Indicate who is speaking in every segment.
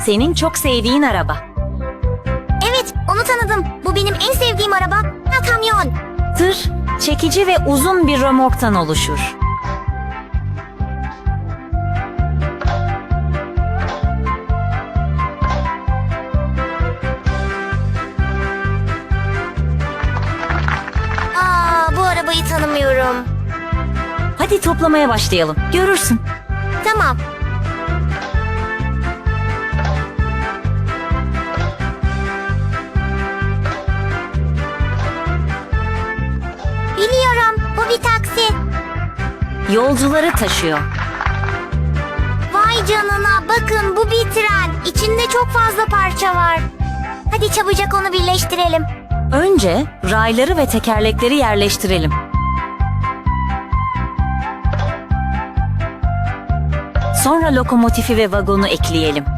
Speaker 1: Senin çok sevdiğin araba.
Speaker 2: Evet, onu tanıdım. Bu benim en sevdiğim araba. Ha, kamyon.
Speaker 1: Tır, çekici ve uzun bir römorktan oluşur.
Speaker 2: Aa, bu arabayı tanımıyorum.
Speaker 1: Hadi toplamaya başlayalım. Görürsün.
Speaker 2: Tamam.
Speaker 1: Yolcuları taşıyor.
Speaker 2: Vay canına, bakın bu bir tren. İçinde çok fazla parça var. Hadi çabucak onu birleştirelim.
Speaker 1: Önce rayları ve tekerlekleri yerleştirelim. Sonra lokomotifi ve vagonu ekleyelim.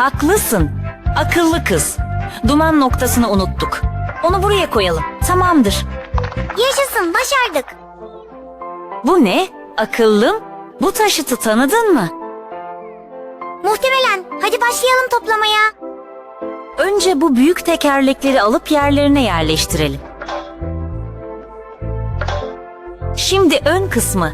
Speaker 1: Haklısın. Akıllı kız. Duman noktasını unuttuk. Onu buraya koyalım. Tamamdır.
Speaker 2: Yaşasın, başardık.
Speaker 1: Bu ne? Akıllım. Bu taşıtı tanıdın mı?
Speaker 2: Muhtemelen. Hadi başlayalım toplamaya.
Speaker 1: Önce bu büyük tekerlekleri alıp yerlerine yerleştirelim. Şimdi ön kısmı.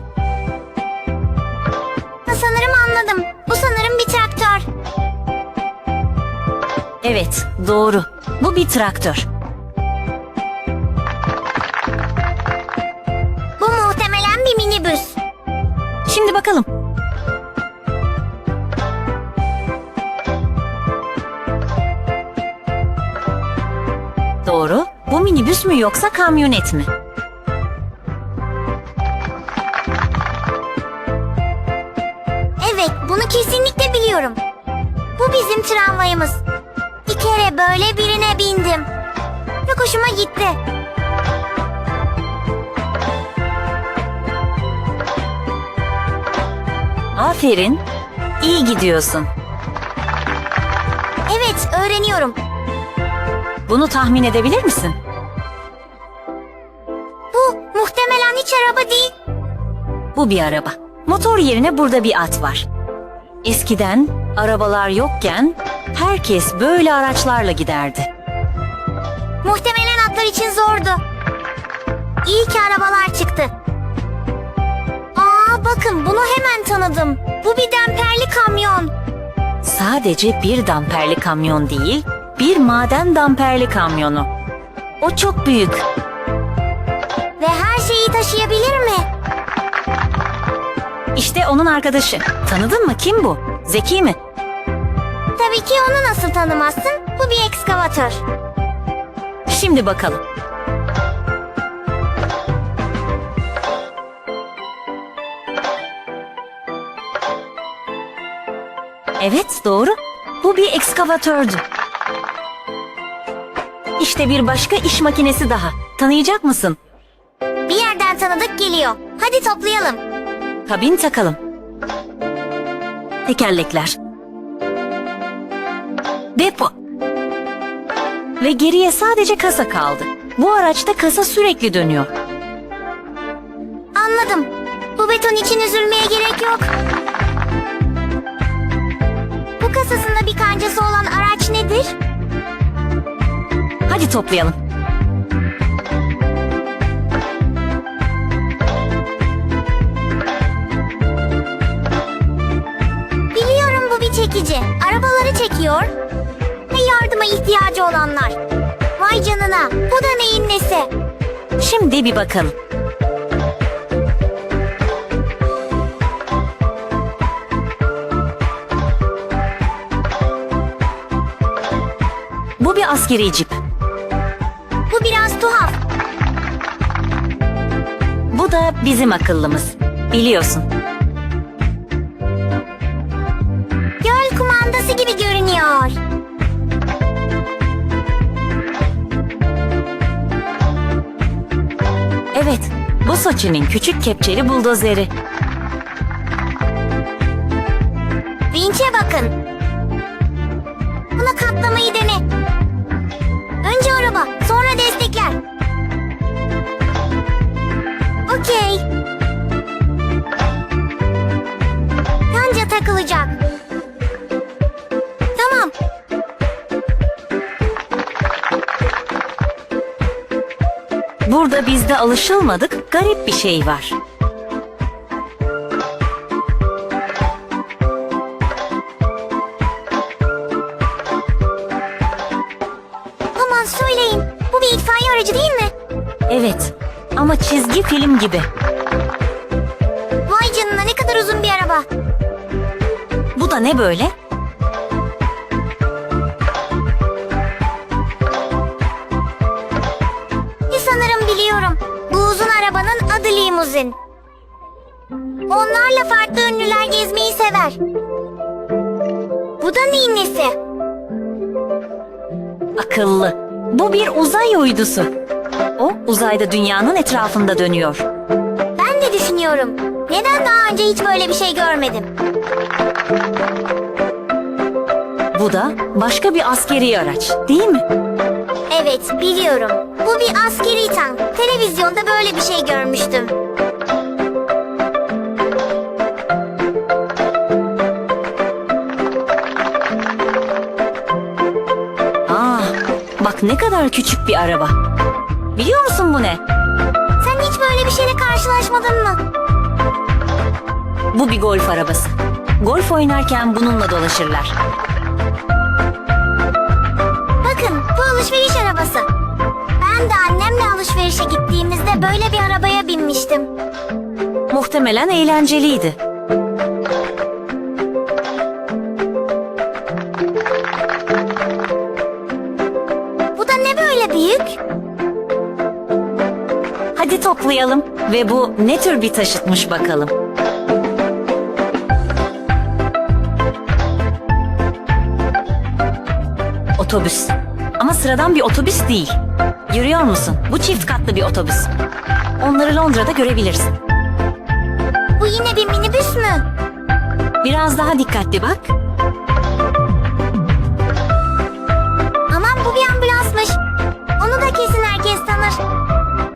Speaker 1: Evet, doğru. Bu bir traktör.
Speaker 2: Bu muhtemelen bir minibüs.
Speaker 1: Şimdi bakalım. Doğru. Bu minibüs mü yoksa kamyonet mi?
Speaker 2: Evet, bunu kesinlikle biliyorum. Bu bizim tramvayımız. Bir kere böyle birine bindim. Çok hoşuma gitti.
Speaker 1: Aferin. İyi gidiyorsun.
Speaker 2: Evet, öğreniyorum.
Speaker 1: Bunu tahmin edebilir misin?
Speaker 2: Bu muhtemelen hiç araba değil.
Speaker 1: Bu bir araba. Motor yerine burada bir at var. Eskiden arabalar yokken herkes böyle araçlarla giderdi.
Speaker 2: Muhtemelen atlar için zordu. İyi ki arabalar çıktı. Aa bakın bunu hemen tanıdım. Bu bir demperli kamyon.
Speaker 1: Sadece bir damperli kamyon değil, bir maden damperli kamyonu. O çok büyük.
Speaker 2: Ve her şeyi taşıyabilir mi?
Speaker 1: İşte onun arkadaşı. Tanıdın mı? Kim bu? Zeki mi?
Speaker 2: Tabii ki onu nasıl tanımazsın? Bu bir ekskavatör.
Speaker 1: Şimdi bakalım. Evet, doğru. Bu bir ekskavatördü. İşte bir başka iş makinesi daha. Tanıyacak mısın?
Speaker 2: Bir yerden tanıdık geliyor. Hadi toplayalım.
Speaker 1: Kabin takalım. Tekerlekler. Depo. Ve geriye sadece kasa kaldı. Bu araçta kasa sürekli dönüyor.
Speaker 2: Anladım. Bu beton için üzülmeye gerek yok. Bu kasasında bir kancası olan araç nedir?
Speaker 1: Hadi toplayalım.
Speaker 2: Biliyorum bu bir çekici. Arabaları çekiyor. İhtiyacı olanlar. Vay canına. Bu da neyin nesi?
Speaker 1: Şimdi bir bakalım. Bu bir askeri cip.
Speaker 2: Bu biraz tuhaf.
Speaker 1: Bu da bizim akıllımız. Biliyorsun. Bu Soçi'nin küçük kepçeli buldozeri. Burada bizde alışılmadık garip bir şey var.
Speaker 2: Aman söyleyin. Bu bir itfaiye aracı değil mi?
Speaker 1: Evet ama çizgi film gibi.
Speaker 2: Vay canına ne kadar uzun bir araba.
Speaker 1: Bu da ne böyle?
Speaker 2: Limuzin. Onlarla farklı ünlüler gezmeyi sever. Bu da ninnesi.
Speaker 1: Akıllı. Bu bir uzay uydusu. O uzayda dünyanın etrafında dönüyor.
Speaker 2: Ben de düşünüyorum. Neden daha önce hiç böyle bir şey görmedim?
Speaker 1: Bu da başka bir askeri araç, değil mi?
Speaker 2: Evet, biliyorum. Bu bir askeri tank. Televizyonda böyle bir şey görmüştüm.
Speaker 1: Bak ne kadar küçük bir araba. Biliyor musun bu ne?
Speaker 2: Sen hiç böyle bir şeyle karşılaşmadın mı?
Speaker 1: Bu bir golf arabası. Golf oynarken bununla dolaşırlar.
Speaker 2: Bakın, bu alışveriş arabası. Ben de annemle alışverişe gittiğimizde böyle bir arabaya binmiştim.
Speaker 1: Muhtemelen eğlenceliydi. Hadi toplayalım ve bu ne tür bir taşıtmış bakalım. Otobüs. Ama sıradan bir otobüs değil. Görüyor musun? Bu çift katlı bir otobüs. Onları Londra'da görebilirsin.
Speaker 2: Bu yine bir minibüs mü?
Speaker 1: Biraz daha dikkatli bak.